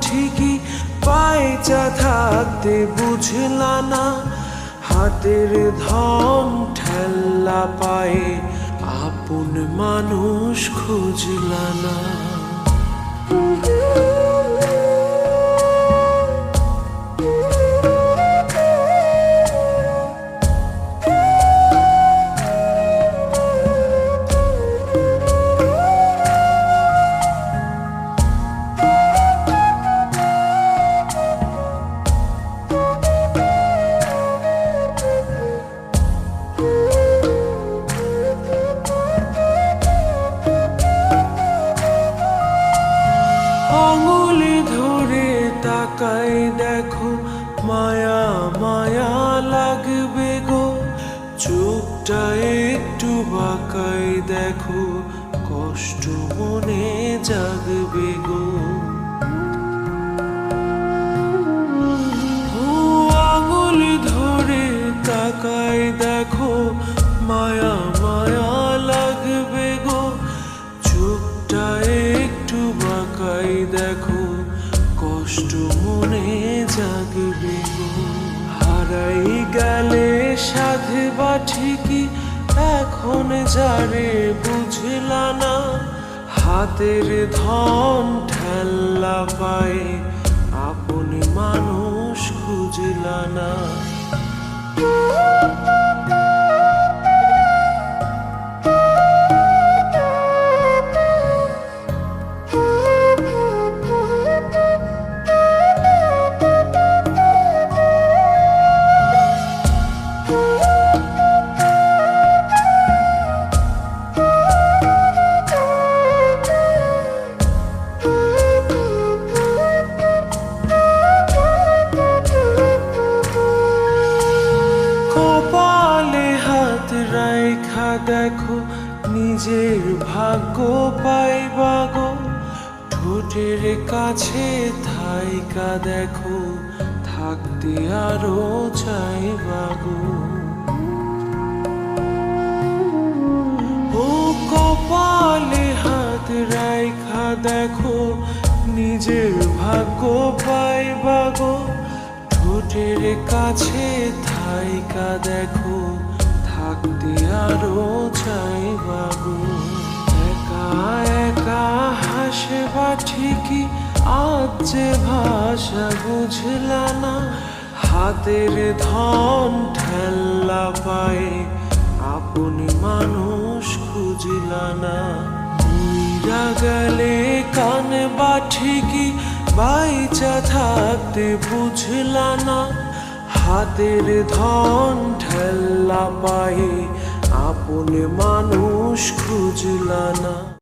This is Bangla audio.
ঠিকই পায়ে যা থাকতে বুঝলা না। হাতের ধম ঠেল্লা পায়ে আপন মানুষ খুঁজলা না। আঙুলি ধরে তাকাই দেখো, মায়া মায়া লাগবে গো। চোখটা একটু বাঁকাই দেখো, কষ্ট মনে জাগবে গো। কষ্ট মনে জাগবে হারাই গেলে সাধে বা ঠিকই, এখন যারে বুঝলা না, হাতের ধন ঠেল্লা পায়ে আপন মানুষ খুঁজলা না। দেখো, নিজের ভাগ্য পাইবা গো। ঠোঁটের কাছে থাইকা দেখো, থাকতে আরও চাইবা গো। ও কপালে হাত রাইখা দেখো, নিজের ভাগ্য পাইবা গো। ঠোঁটের কাছে থাইকা দেখো, থাকতে আরও চাইবা গো একা একা হাসবা ঠিকই, আজ যে ভাষা বুঝলা না, হাতের ধন ঠেল্লা পায়ে আপন মানুষ খুঁজলা না। উইরা গেলে কান বা ঠিকই, বাইচা থাকতে বুঝলা না। হাতের ধন ঠেল্লা পায়ে আপন মানুষ খুঁজলা না।